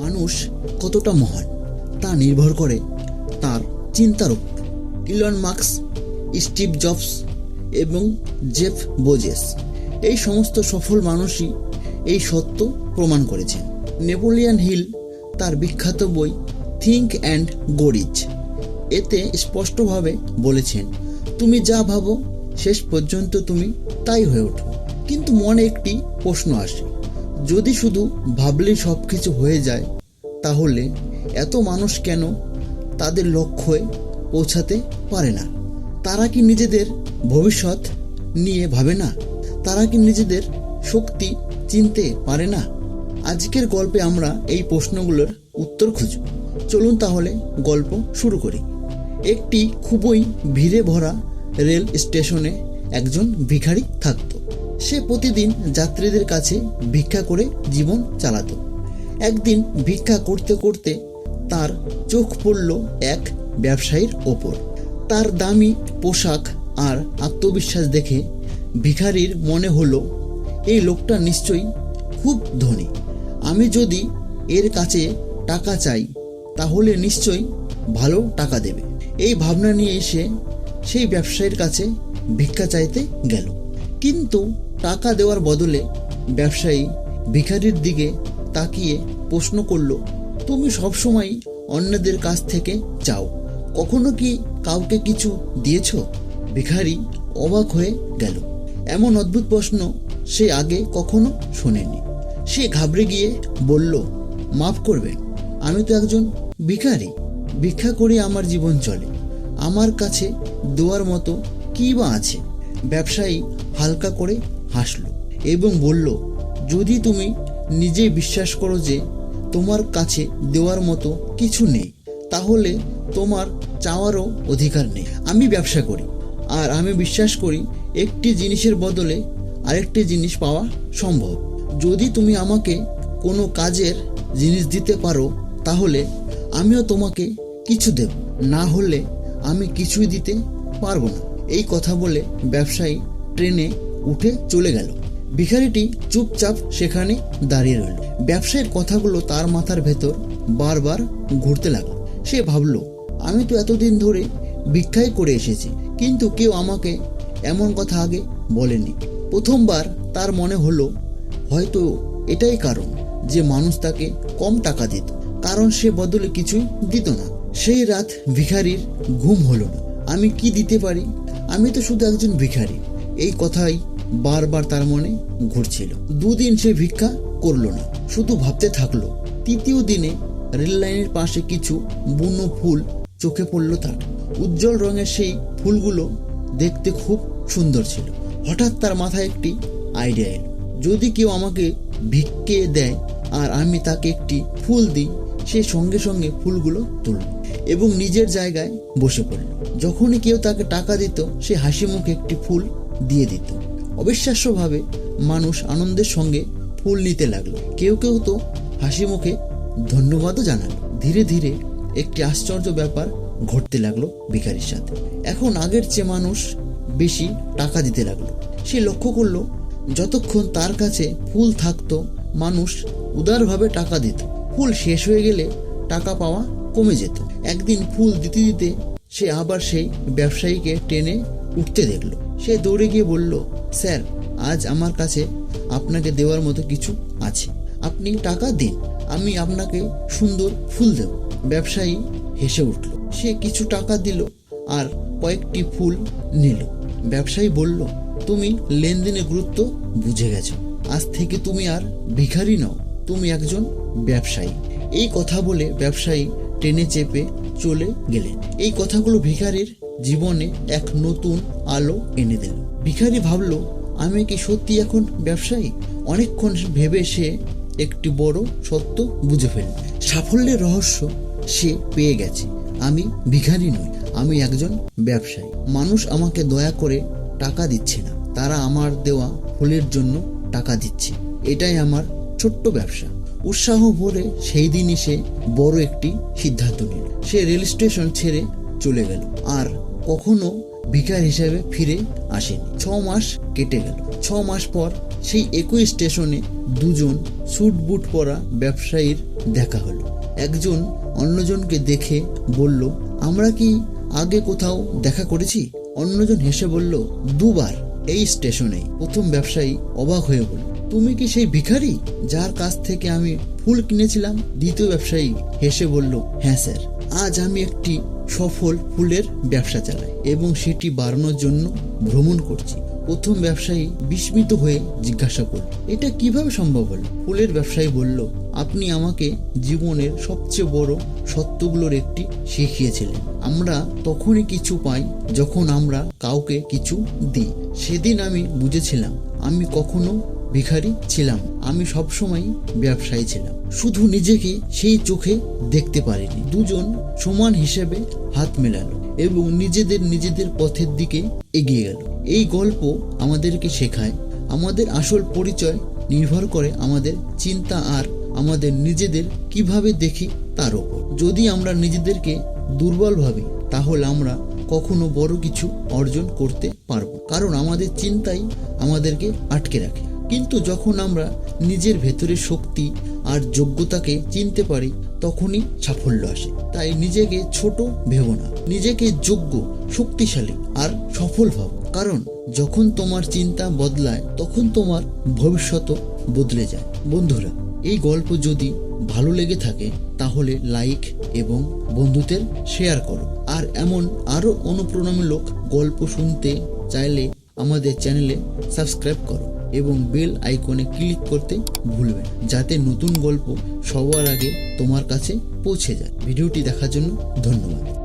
মানুষ কতটা মহান, তা নির্ভর করে তার চিন্তার উপর। ইলন মার্কস স্টিভ জবস এবং জেফ বোজেস এই সমস্ত সফল মানুষই এই সত্য প্রমাণ করেছেন। নেপোলিয়ান হিল, তার বিখ্যাত বই থিঙ্ক অ্যান্ড গোরিচ এতে স্পষ্টভাবে বলেছেন, তুমি যা ভাবো, শেষ পর্যন্ত তুমি তাই হয়ে ওঠো। কিন্তু মনে একটি প্রশ্ন আসে যদি শুধু ভাবলেই সব কিছু হয়ে যায়, তাহলে এত মানুষ কেন তাদের লক্ষ্যে পৌঁছাতে পারে না? তারা কি নিজেদের ভবিষ্যৎ নিয়ে ভাবে না? তারা কি নিজেদের শক্তি চিনতে পারে না? আজকের গল্পে আমরা এই প্রশ্নগুলোর উত্তর খুঁজব। চলুন তাহলে গল্প শুরু করি। একটি খুবই ভিড়ে ভরা রেল স্টেশনে একজন ভিখারি থাকতো। সে প্রতিদিন যাত্রীদের কাছে ভিক্ষা করে জীবন চালাতো। একদিন ভিক্ষা করতে করতে তার চোখ পড়ল এক ব্যবসায়ীর ওপর। তার দামি পোশাক আর আত্মবিশ্বাস দেখে ভিখারির মনে হলো, এই লোকটা নিশ্চয়ই খুব ধনী। আমি যদি এর কাছে টাকা চাই, তাহলে নিশ্চয়ই ভালো টাকা দেবে। এই ভাবনা নিয়ে এসে সেই ব্যবসায়ীর কাছে ভিক্ষা চাইতে গেল। কিন্তু টাকা দেওয়ার বদলে ব্যবসায়ী ভিখারির দিকে তাকিয়ে প্রশ্ন করল, তুমি সবসময় অন্যদের কাছ থেকে চাও? কখনো কি কাউকে কিছু দিয়েছ? ভিখারি অবাক হয়ে গেল। এমন অদ্ভুত প্রশ্ন সে আগে কখনো শোনেনি। সে ঘাবড়ে গিয়ে বলল, মাফ করবেন, আমি তো একজন ভিখারি। ভিক্ষা করে আমার জীবন চলে। আমার কাছে দেওয়ার মতো কী বা আছে? ব্যবসায়ী হালকা করে হাসল এবং বলল, যদি তুমি নিজে বিশ্বাস করো যে তোমার কাছে দেওয়ার মতো কিছু নেই, তাহলে তোমার চাওয়ারও অধিকার নেই। আমি ব্যবসা করি আর আমি বিশ্বাস করি একটি জিনিসের বদলে আরেকটি জিনিস পাওয়া সম্ভব। যদি তুমি আমাকে কোনো কাজের জিনিস দিতে পারো, তাহলে আমিও তোমাকে কিছু দেব। না হলে আমি কিছুই দিতে পারব না। এই কথা বলে ব্যবসায়ী ট্রেনে উঠে চলে গেল। ভিখারিটি চুপচাপ সেখানে দাঁড়িয়ে রইল। ব্যবসায়ীর কথাগুলো তার মাথার ভেতর বারবার ঘুরতে লাগল। সে ভাবলো, আমি তো এতদিন ধরে ভিক্ষাই করে এসেছি, কিন্তু কেউ আমাকে এমন কথা আগে বলেনি। প্রথমবার তার মনে হলো, হয়তো এটাই কারণ যে মানুষ তাকে কম টাকা দিত, কারণ সে বদলে কিছুই দিত না। সেই রাত ভিখারির ঘুম হলো না। আমি কি দিতে পারি? আমি তো শুধু একজন ভিখারি। এই কথাই বারবার তার মনে ঘুরছিল। দুদিন সে ভিক্ষা করল না, শুধু ভাবতে থাকল। তৃতীয় দিনে রেল লাইনের পাশে কিছু বুনো ফুল চোখে পড়ল তার। উজ্জ্বল রঙের সেই ফুলগুলো দেখতে খুব সুন্দর ছিল। হঠাৎ তার মাথায় একটি আইডিয়া এলো। যদি কেউ আমাকে ভিক্ষে দেয় আর আমি তাকে একটি ফুল দিই, সে সঙ্গে সঙ্গে ফুলগুলো তুলল এবং নিজের জায়গায় বসে পড়ল। যখনই কেউ তাকে টাকা দিত, সে হাসি মুখে একটি ফুল দিয়ে দিত। অবিশ্বাস্যভাবে মানুষ আনন্দের সঙ্গে ফুল নিতে লাগল। কেউ কেউ তো হাসি মুখে ধন্যবাদও জানালো। ধীরে ধীরে একটি আশ্চর্য ব্যাপার ঘটতে লাগল ভিখারির সাথে। এখন আগের চেয়ে মানুষ বেশি টাকা দিতে লাগল। সে লক্ষ্য করল, যতক্ষণ তার কাছে ফুল থাকতো, মানুষ উদারভাবে টাকা দিত। ফুল শেষ হয়ে গেলে টাকা পাওয়া কমে যেত। একদিন ফুল দিতে দিতে সে আবার সেই ব্যবসায়ীকে টেনে উঠতে দেখল। সে দৌড়ে গিয়ে বলল, স্যার, আজ আমার কাছে আপনাকে দেওয়ার মতো কিছু আছে। আপনি টাকা দিন, আমি আপনাকে সুন্দর ফুল দেব। ব্যবসায়ী হেসে উঠল। সে কিছু টাকা দিল আর কয়েকটি ফুল নিল। ব্যবসায়ী বলল, তুমি লেনদেনের গুরুত্ব বুঝে গেছো। আজ থেকে তুমি আর ভিখারি নও, তুমি একজন ব্যবসায়ী। এই কথা বলে ব্যবসায়ী ট্রেনে চেপে চলে গেলেন। এই কথাগুলো ভিখারির জীবনে এক নতুন আলো এনে দিল। ভিখারি ভাবলো, আমি কি সত্যি এখন ব্যবসায়ী? অনেকক্ষণ ভেবে সে একটি বড় সত্য বুঝে ফেলল। সাফল্যের রহস্য সে পেয়ে গেছে। আমি ভিখারি নই, আমি একজন ব্যবসায়ী। মানুষ আমাকে দয়া করে টাকা দিচ্ছে না। তারা আমার দেওয়া ফুলের জন্য টাকা দিচ্ছে। এটাই আমার ছোট্ট ব্যবসা। উৎসাহ ভরে সেই দিনই সে বড় একটি সিদ্ধান্ত নিল। সে রেল স্টেশন ছেড়ে চলে গেল আর কখনো ভিকার হিসেবে ফিরে আসেনি। ছ মাস কেটে গেল। ছ মাস পর সেই একই স্টেশনে দুজন স্যুট বুট পরা ব্যবসায়ীর দেখা হলো। একজন অন্যজনকে দেখে বলল, আমরা কি আগে কোথাও দেখা করেছি? অন্যজন হেসে বলল, দুবার এই স্টেশনে প্রথম ব্যবসায়ী অবাক হয়ে বলল তুমি কি সেই ভিখারি যার কাছ থেকে আমি ফুল কিনেছিলাম? দ্বিতীয় ব্যবসায়ী হেসে বলল হ্যাঁ স্যার, আজ আমি একটি সফল ফুলের ব্যবসা চালাই এবং সেটি বাড়ানোর জন্য ভ্রমণ করছি। প্রথম ব্যবসায়ী বিস্মিত হয়ে জিজ্ঞাসা করল, এটা কীভাবে সম্ভব হলো? ফুলের ব্যবসায়ী বলল, আপনি আমাকে জীবনের সবচেয়ে বড় সত্যগুলোর একটি শিখিয়েছিলেন। আমরা তখনই কিছু পাই যখন আমরা কাউকে কিছু দিই। সেদিন আমি বুঝেছিলাম, আমি কখনো ভিখারি ছিলাম। আমি সবসময় ব্যবসায়ী ছিলাম। শুধু নিজেকে সেই চোখে দেখতে পারিনি। দুজন সমান হিসেবে হাত মেলালো এবং নিজেদের নিজেদের পথের দিকে এগিয়ে গেল। এই গল্প আমাদেরকে শেখায়। আমাদের আসল পরিচয় নির্ভর করে আমাদের চিন্তা আর আমাদের নিজেদের কীভাবে দেখি তার ওপর। যদি আমরা নিজেদেরকে দুর্বল ভাবি, তাহলে আমরা কখনো বড় কিছু অর্জন করতে পারব। কারণ আমাদের চিন্তাই আমাদেরকে আটকে রাখে। কিন্তু যখন আমরা নিজের ভেতরের শক্তি আর যোগ্যতাকে চিনতে পারি, তখনই সাফল্য আসে। তাই নিজেকে ছোট ভেবো না। নিজেকে যোগ্য, শক্তিশালী আর সফল ভাবো। কারণ যখন তোমার চিন্তা বদলায়, তখন তোমার ভবিষ্যৎও বদলে যায়। বন্ধুরা, এই গল্প যদি ভালো লেগে থাকে, তাহলে লাইক এবং বন্ধুদের শেয়ার করো। আর এমন আরও অনুপ্রেরণামূলক গল্প শুনতে চাইলে আমাদের চ্যানেলে সাবস্ক্রাইব করো এবং বেল আইকনে ক্লিক করতে ভুলবেন যাতে নতুন গল্প সবার আগে তোমার কাছে পৌঁছে যায়। ভিডিওটি দেখার জন্য ধন্যবাদ।